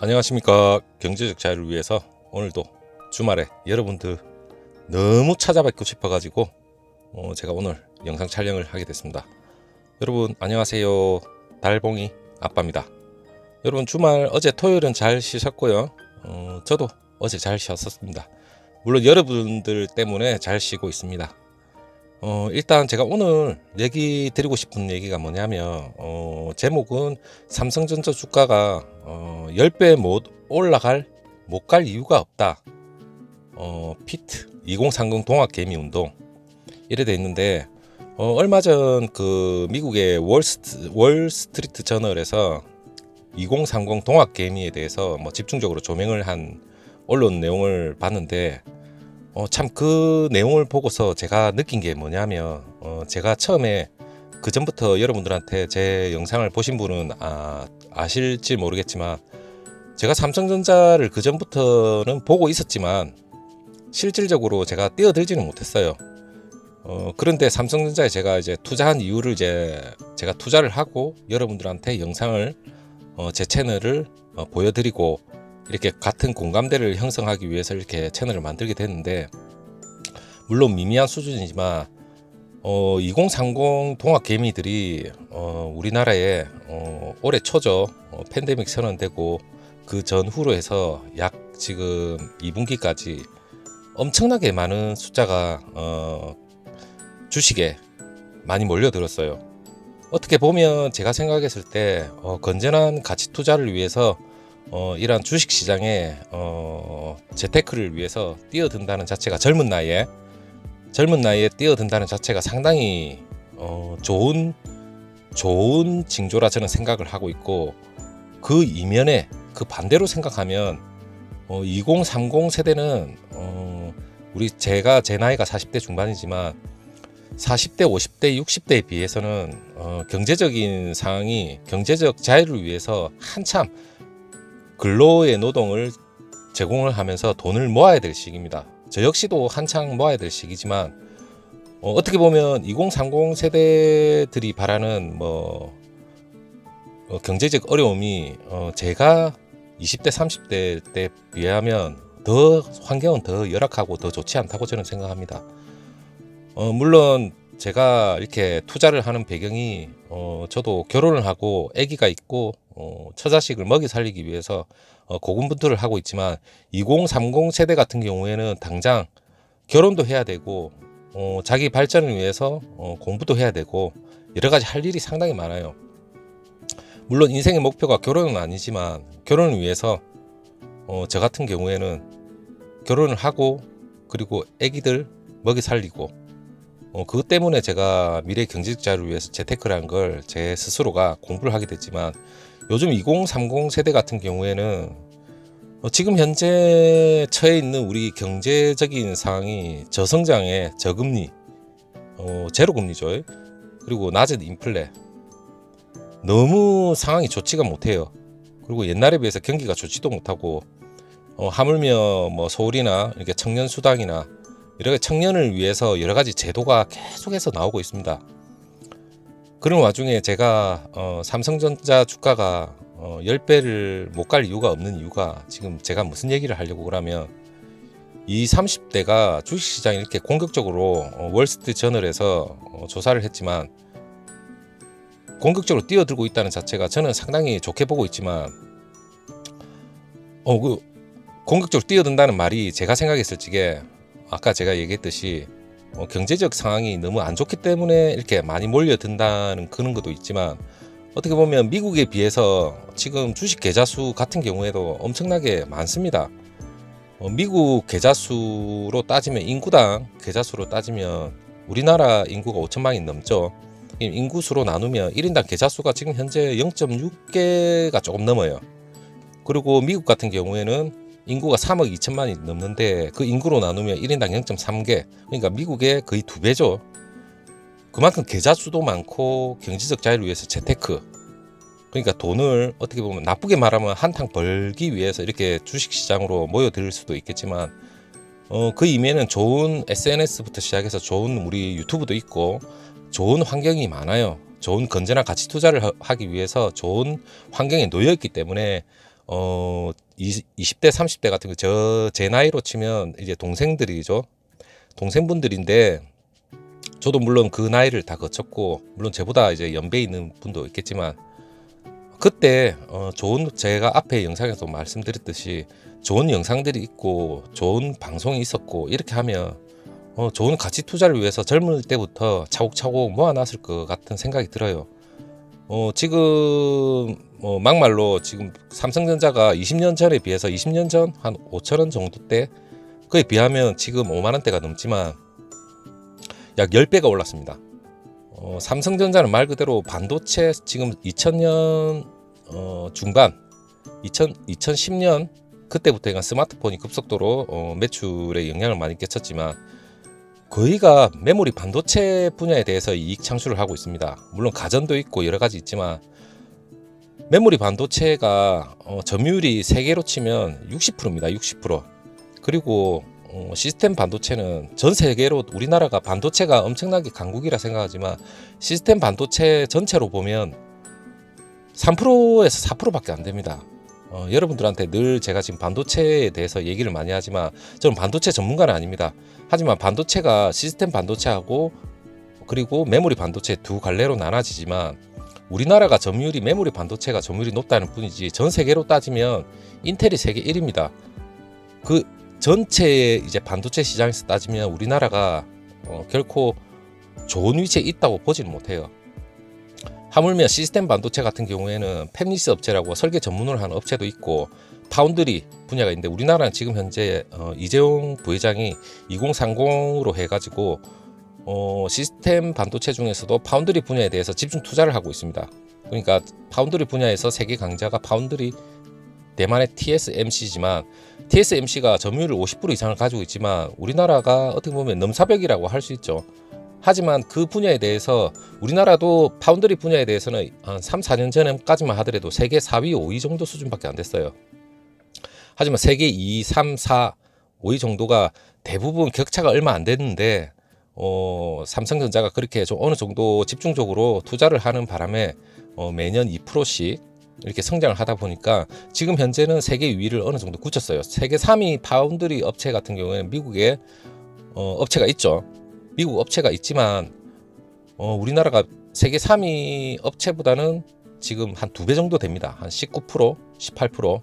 안녕하십니까. 경제적 자유를 위해서 오늘도 주말에 여러분들 너무 찾아뵙고 싶어 가지고 어, 제가 오늘 영상 촬영을 하게 됐습니다. 여러분 안녕하세요. 달봉이 아빠입니다. 여러분 주말 어제 토요일은 잘 쉬셨고요. 어, 저도 어제 잘 쉬었었습니다. 물론 여러분들 때문에 잘 쉬고 있습니다 어, 일단 제가 오늘 얘기 드리고 싶은 얘기가 뭐냐면 어, 제목은 삼성전자 주가가 어, 10배 못 올라갈 못 갈 이유가 없다. 어, 피트 2030 동학 개미 운동 이래 돼 있는데 어, 얼마 전 그 미국의 월스트, 월스트리트 저널에서 2030 동학 개미에 대해서 뭐 집중적으로 조명을 한 언론 내용을 봤는데 어, 참 그 내용을 보고서 제가 느낀 게 뭐냐면 어, 제가 처음에 그 전부터 여러분들한테 제 영상을 보신 분은 아, 아실지 모르겠지만 제가 삼성전자를 그 전부터는 보고 있었지만 실질적으로 제가 뛰어들지는 못했어요. 어, 그런데 삼성전자에 제가 이제 투자한 이유를 이제 제가 투자를 하고 여러분들한테 영상을 어, 제 채널을 어, 보여드리고 이렇게 같은 공감대를 형성하기 위해서 이렇게 채널을 만들게 됐는데 물론 미미한 수준이지만 어, 2030 동학 개미들이 어, 우리나라에 어, 올해 초죠 어, 팬데믹 선언되고 그 전후로 해서 약 지금 2분기까지 엄청나게 많은 숫자가 어, 주식에 많이 몰려들었어요. 어떻게 보면 제가 생각했을 때 어, 건전한 가치 투자를 위해서 어, 이러한 주식 시장에 어, 재테크를 위해서 뛰어든다는 자체가 젊은 나이에 젊은 나이에 뛰어든다는 자체가 상당히 어, 좋은 좋은 징조라 저는 생각을 하고 있고 그 이면에 그 반대로 생각하면 어, 2030 세대는 어, 우리 제가 제 나이가 40대 중반이지만 40대, 50대, 60대에 비해서는 어, 경제적인 상황이 경제적 자유를 위해서 한참 근로의 노동을 제공을 하면서 돈을 모아야 될 시기입니다. 저 역시도 한창 모아야 될 시기지만 어, 어떻게 보면 2030 세대들이 바라는 뭐 어, 경제적 어려움이 어, 제가 20대 30대 때 비하면 더 환경은 더 열악하고 더 좋지 않다고 저는 생각합니다. 어, 물론 제가 이렇게 투자를 하는 배경이 어, 저도 결혼을 하고 아기가 있고 어, 처자식을 먹이 살리기 위해서 어, 고군분투를 하고 있지만 2030 세대 같은 경우에는 당장 결혼도 해야 되고 어, 자기 발전을 위해서 어, 공부도 해야 되고 여러 가지 할 일이 상당히 많아요. 물론 인생의 목표가 결혼은 아니지만 결혼을 위해서 어, 저 같은 경우에는 결혼을 하고 그리고 아기들 먹이 살리고 어, 그것 때문에 제가 미래 경제적 자유를 위해서 재테크라는 걸제 스스로가 공부를 하게 됐지만 요즘 2030 세대 같은 경우에는 어, 지금 현재 처해 있는 우리 경제적인 상황이 저성장에 저금리, 어, 제로금리죠. 그리고 낮은 인플레. 너무 상황이 좋지가 못해요. 그리고 옛날에 비해서 경기가 좋지도 못하고 어, 하물며 뭐 서울이나 이렇게 청년 수당이나 이렇게 청년을 위해서 여러 가지 제도가 계속해서 나오고 있습니다. 그런 와중에 제가 어, 삼성전자 주가가 어, 10배를 못 갈 이유가 없는 이유가 지금 제가 무슨 얘기를 하려고 그러면 이 30대가 주식시장에 이렇게 공격적으로 어, 월스트리트 저널에서 어, 조사를 했지만 공격적으로 뛰어들고 있다는 자체가 저는 상당히 좋게 보고 있지만 어 그 공격적으로 뛰어든다는 말이 제가 생각했을 적에 아까 제가 얘기했듯이 어, 경제적 상황이 너무 안 좋기 때문에 이렇게 많이 몰려든다는 그런 것도 있지만 어떻게 보면 미국에 비해서 지금 주식 계좌 수 같은 경우에도 엄청나게 많습니다. 어, 미국 계좌 수로 따지면 인구당 계좌 수로 따지면 우리나라 인구가 5천만이 넘죠. 이 인구 수로 나누면 1인당 계좌 수가 지금 현재 0.6개가 조금 넘어요. 그리고 미국 같은 경우에는 인구가 3억 2천만이 넘는데 그 인구로 나누면 1인당 0.3개. 그러니까 미국의 거의 두 배죠. 그만큼 계좌 수도 많고 경제적 자유를 위해서 재테크. 그러니까 돈을 어떻게 보면 나쁘게 말하면 한탕 벌기 위해서 이렇게 주식 시장으로 모여들 수도 있겠지만 어, 그 이면에는 좋은 SNS부터 시작해서 좋은 우리 유튜브도 있고 좋은 환경이 많아요. 좋은 건전한 가치 투자를 하- 하기 위해서 좋은 환경에 놓여 있기 때문에 어 20, 20대 30대 같은 거 저 제 나이로 치면 이제 동생들이죠. 동생분들인데 저도 물론 그 나이를 다 거쳤고 물론 저보다 이제 연배 있는 분도 있겠지만 그때 어 좋은 제가 앞에 영상에서 말씀드렸듯이 좋은 영상들이 있고 좋은 방송이 있었고 이렇게 하면 어 좋은 가치 투자를 위해서 젊을 때부터 차곡차곡 모아놨을 것 같은 생각이 들어요. 어 지금 뭐 막말로 지금 삼성전자가 20년 전에 비해서 20년 전 한 5천 원 정도 때 그에 비하면 지금 5만 원대가 넘지만 약 10배가 올랐습니다. 어, 삼성전자는 말 그대로 반도체 지금 2000년 어, 중반 2000, 2010년 그때부터 스마트폰이 급속도로 어, 매출에 영향을 많이 끼쳤지만 거의가 메모리 반도체 분야에 대해서 이익 창출을 하고 있습니다. 물론 가전도 있고 여러 가지 있지만 메모리 반도체가 어, 점유율이 세계로 치면 60%입니다. 60%. 그리고 어, 시스템 반도체는 전 세계로 우리나라가 반도체가 엄청나게 강국이라 생각하지만 시스템 반도체 전체로 보면 3%에서 4%밖에 안 됩니다. 어, 여러분들한테 늘 제가 지금 반도체에 대해서 얘기를 많이 하지만 저는 반도체 전문가는 아닙니다. 하지만 반도체가 시스템 반도체하고 그리고 메모리 반도체 두 갈래로 나눠지지만 우리나라가 점유율이 메모리 반도체가 점유율이 높다는 뿐이지 전 세계로 따지면 인텔이 세계 1위입니다. 그 전체 이제 반도체 시장에서 따지면 우리나라가 어, 결코 좋은 위치에 있다고 보지는 못해요. 하물며 시스템 반도체 같은 경우에는 팹리스 업체라고 설계 전문으로 하는 업체도 있고 파운드리 분야가 있는데 우리나라는 지금 현재 어, 이재용 부회장이 2030으로 해가지고 어, 시스템 반도체 중에서도 파운드리 분야에 대해서 집중 투자를 하고 있습니다. 그러니까 파운드리 분야에서 세계 강자가 파운드리 대만의 TSMC지만 TSMC가 점유율 50% 이상을 가지고 있지만 우리나라가 어떻게 보면 넘사벽이라고 할 수 있죠. 하지만 그 분야에 대해서 우리나라도 파운드리 분야에 대해서는 한 3, 4년 전까지만 하더라도 세계 4위, 5위 정도 수준밖에 안 됐어요. 하지만 세계 2, 3, 4, 5위 정도가 대부분 격차가 얼마 안 됐는데 어, 삼성전자가 그렇게 좀 어느 정도 집중적으로 투자를 하는 바람에 어, 매년 2%씩 이렇게 성장을 하다 보니까 지금 현재는 세계 2위를 어느 정도 굳혔어요. 세계 3위 파운드리 업체 같은 경우에는 미국에 어, 업체가 있죠. 미국 업체가 있지만 어, 우리나라가 세계 3위 업체보다는 지금 한 두 배 정도 됩니다. 한 19%, 18%.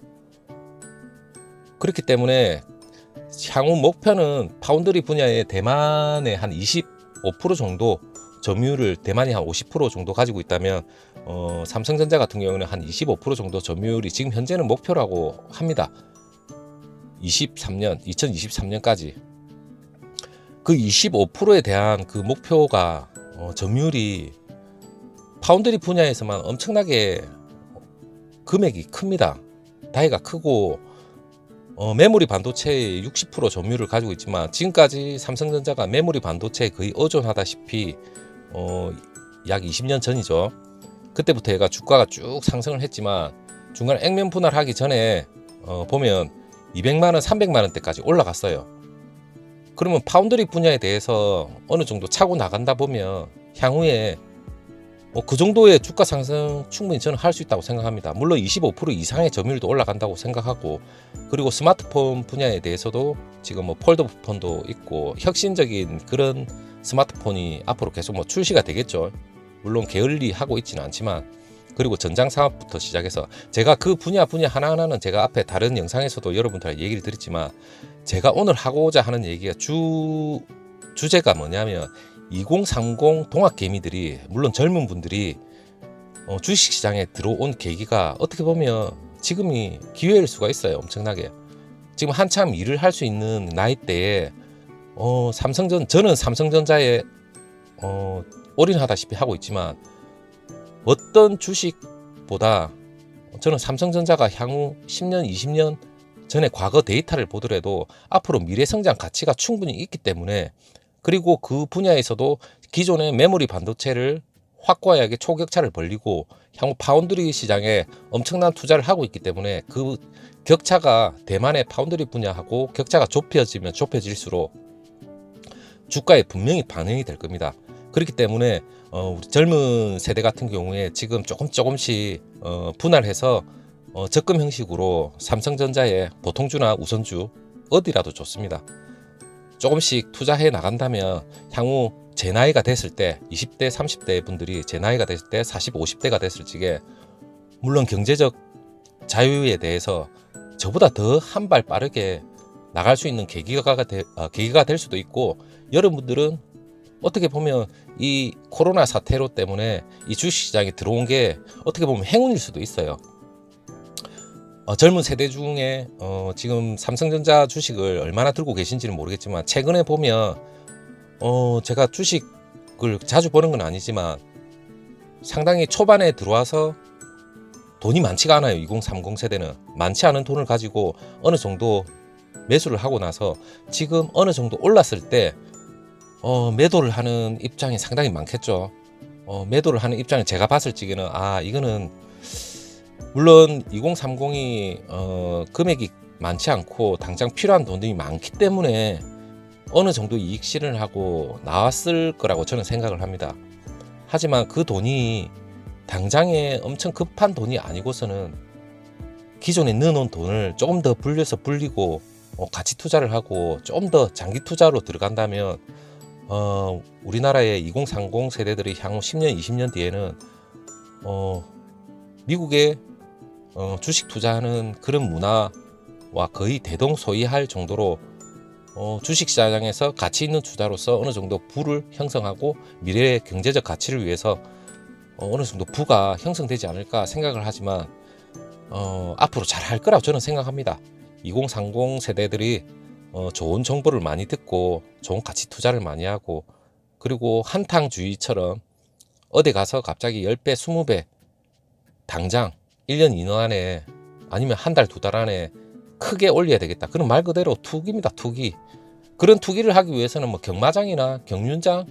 그렇기 때문에 향후 목표는 파운드리 분야의 대만의 한 25% 정도 점유율을 대만이 한 50% 정도 가지고 있다면 어, 삼성전자 같은 경우는 한 25% 정도 점유율이 지금 현재는 목표라고 합니다. 23년, 2023년까지 그 25%에 대한 그 목표가 어, 점유율이 파운드리 분야에서만 엄청나게 금액이 큽니다. 다이가 크고 어, 메모리 반도체의 60% 점유율을 가지고 있지만 지금까지 삼성전자가 메모리 반도체에 거의 의존하다시피 어, 약 20년 전이죠. 그때부터 얘가 주가가 쭉 상승을 했지만 중간에 액면 분할하기 전에 어, 보면 200만 원, 300만 원대까지 올라갔어요. 그러면 파운드리 분야에 대해서 어느 정도 차고 나간다 보면 향후에 뭐그 정도의 주가 상승 충분히 저는 할 수 있다고 생각합니다. 물론 25% 이상의 점유율도 올라간다고 생각하고 그리고 스마트폰 분야에 대해서도 지금 뭐 폴더폰도 있고 혁신적인 그런 스마트폰이 앞으로 계속 뭐 출시가 되겠죠. 물론 게을리 하고 있지는 않지만 그리고 전장 산업부터 시작해서 제가 그 분야 분야 하나하나는 제가 앞에 다른 영상에서도 여러분들한테 얘기를 드렸지만 제가 오늘 하고자 하는 얘기가 주 주제가 뭐냐면 2030 동학 개미들이 물론 젊은 분들이 어, 주식 시장에 들어온 계기가 어떻게 보면 지금이 기회일 수가 있어요. 엄청나게. 지금 한참 일을 할 수 있는 나이대에 어, 삼성전 저는 삼성전자에 어, 올인하다시피 하고 있지만 어떤 주식보다 저는 삼성전자가 향후 10년, 20년 전에 과거 데이터를 보더라도 앞으로 미래 성장 가치가 충분히 있기 때문에 그리고 그 분야에서도 기존의 메모리 반도체를 확고하게 초격차를 벌리고 향후 파운드리 시장에 엄청난 투자를 하고 있기 때문에 그 격차가 대만의 파운드리 분야하고 격차가 좁혀지면 좁혀질수록 주가에 분명히 반영이 될 겁니다. 그렇기 때문에 어, 우리 젊은 세대 같은 경우에 지금 조금 조금씩 어, 분할해서 어, 적금 형식으로 삼성전자의 보통주나 우선주 어디라도 좋습니다. 조금씩 투자해 나간다면 향후 제 나이가 됐을 때 20대 30대 분들이 제 나이가 됐을 때 40, 50대가 됐을 적에 물론 경제적 자유에 대해서 저보다 더 한 발 빠르게 나갈 수 있는 계기가, 되, 어, 계기가 될 수도 있고 여러분들은 어떻게 보면 이 코로나 사태로 때문에 이 주식시장에 들어온 게 어떻게 보면 행운일 수도 있어요. 어, 젊은 세대 중에 어, 지금 삼성전자 주식을 얼마나 들고 계신지는 모르겠지만 최근에 보면 어, 제가 주식을 자주 보는 건 아니지만 상당히 초반에 들어와서 돈이 많지가 않아요. 2030 세대는 많지 않은 돈을 가지고 어느 정도 매수를 하고 나서 지금 어느 정도 올랐을 때 어, 매도를 하는 입장이 상당히 많겠죠. 어, 매도를 하는 입장에 제가 봤을 적에는 아 이거는 물론 2030이 어, 금액이 많지 않고 당장 필요한 돈이 많기 때문에 어느 정도 이익 실현을 하고 나왔을 거라고 저는 생각을 합니다. 하지만 그 돈이 당장에 엄청 급한 돈이 아니고서는 기존에 넣어놓은 돈을 조금 더 불려서 불리고 어, 가치 투자를 하고 좀 더 장기 투자로 들어간다면 어, 우리나라의 2030 세대들이 향후 10년, 20년 뒤에는 어, 미국의 어, 주식 투자하는 그런 문화와 거의 대동소이할 정도로 어, 주식 시장에서 가치 있는 투자로서 어느 정도 부를 형성하고 미래의 경제적 가치를 위해서 어, 어느 정도 부가 형성되지 않을까 생각을 하지만 어, 앞으로 잘 할 거라고 저는 생각합니다. 2030 세대들이 어, 좋은 정보를 많이 듣고 좋은 가치 투자를 많이 하고 그리고 한탕주의처럼 어디 가서 갑자기 10배, 20배 당장 1년 2년 안에 아니면 한 달, 두 달 안에 크게 올려야 되겠다. 그런 말 그대로 투기입니다. 투기. 그런 투기를 하기 위해서는 뭐 경마장이나 경륜장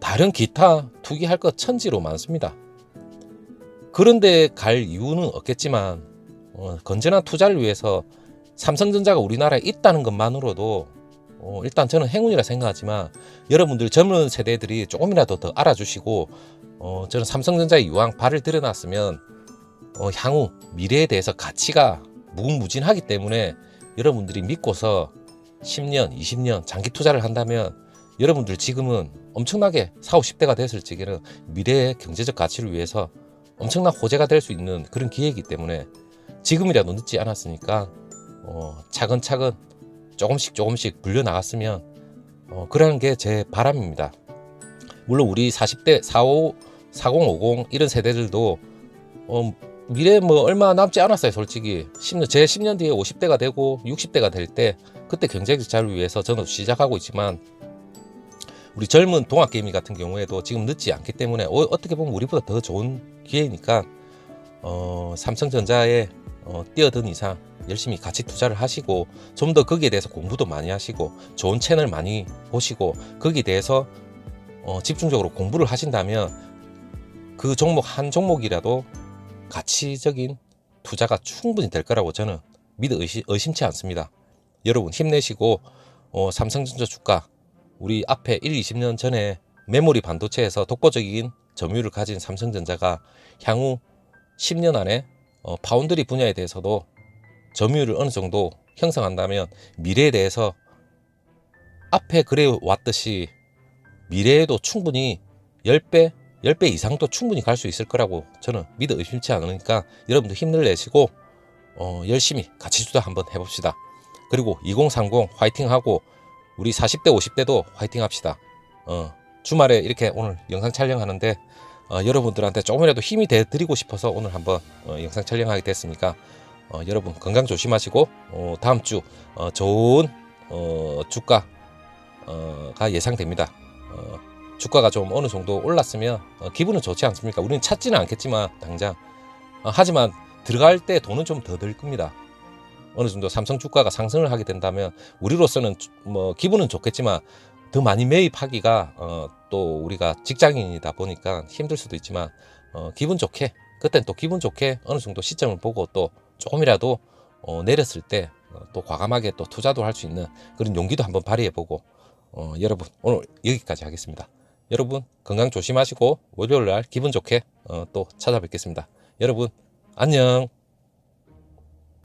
다른 기타 투기할 것 천지로 많습니다. 그런데 갈 이유는 없겠지만 어, 건전한 투자를 위해서 삼성전자가 우리나라에 있다는 것만으로도 어, 일단 저는 행운이라 생각하지만 여러분들 젊은 세대들이 조금이라도 더 알아주시고 어, 저는 삼성전자의 유황 발을 들여놨으면 어, 향후 미래에 대해서 가치가 무궁무진하기 때문에 여러분들이 믿고서 10년, 20년 장기 투자를 한다면 여러분들 지금은 엄청나게 4, 50대가 됐을 적에는 미래의 경제적 가치를 위해서 엄청난 호재가 될 수 있는 그런 기회이기 때문에 지금이라도 늦지 않았으니까 어, 차근차근 조금씩 조금씩 불려 나갔으면 어, 그러는 게 제 바람입니다. 물론 우리 40대 45, 4050 이런 세대들도 어, 미래 뭐 얼마 남지 않았어요, 솔직히. 10년, 제 10년 뒤에 50대가 되고 60대가 될 때 그때 경제적 자유를 위해서 저는 시작하고 있지만 우리 젊은 동학개미 같은 경우에도 지금 늦지 않기 때문에 어, 떻게 보면 우리보다 더 좋은 기회니까 어, 삼성전자에 어, 뛰어든 이상 열심히 같이 투자를 하시고 좀 더 거기에 대해서 공부도 많이 하시고 좋은 채널 많이 보시고 거기에 대해서 어, 집중적으로 공부를 하신다면 그 종목 한 종목이라도 가치적인 투자가 충분히 될 거라고 저는 믿어 의심, 의심 치 않습니다. 여러분 힘내시고 어, 삼성전자 주가 우리 앞에 1, 20년 전에 메모리 반도체에서 독보적인 점유율을 가진 삼성전자가 향후 10년 안에 어, 파운드리 분야에 대해서도 점유율을 어느 정도 형성한다면 미래에 대해서 앞에 그래 왔듯이 미래에도 충분히 10배, 10배 이상도 충분히 갈 수 있을 거라고 저는 믿어 의심치 않으니까 여러분도 힘을 내시고 어, 열심히 같이 투자 한번 해봅시다. 그리고 2030 화이팅 하고 우리 40대, 50대도 화이팅 합시다. 어, 주말에 이렇게 오늘 영상 촬영하는데 어, 여러분들한테 조금이라도 힘이 돼 드리고 싶어서 오늘 한번 어, 영상 촬영하게 됐으니까 어, 여러분 건강 조심하시고 어, 다음 주 어, 좋은 어, 주가가 예상됩니다. 어, 주가가 좀 어느 정도 올랐으면 어, 기분은 좋지 않습니까? 우리는 찾지는 않겠지만 당장 어, 하지만 들어갈 때 돈은 좀 더 들 겁니다. 어느 정도 삼성 주가가 상승을 하게 된다면 우리로서는 주- 뭐 기분은 좋겠지만 더 많이 매입하기가 어, 또 우리가 직장인이다 보니까 힘들 수도 있지만 어, 기분 좋게 그땐 또 기분 좋게 어느 정도 시점을 보고 또 조금이라도 어, 내렸을 때 또 과감하게 또 투자도 할 수 있는 그런 용기도 한번 발휘해 보고 어, 여러분 오늘 여기까지 하겠습니다. 여러분 건강 조심하시고 월요일 날 기분 좋게 어, 또 찾아뵙겠습니다. 여러분 안녕.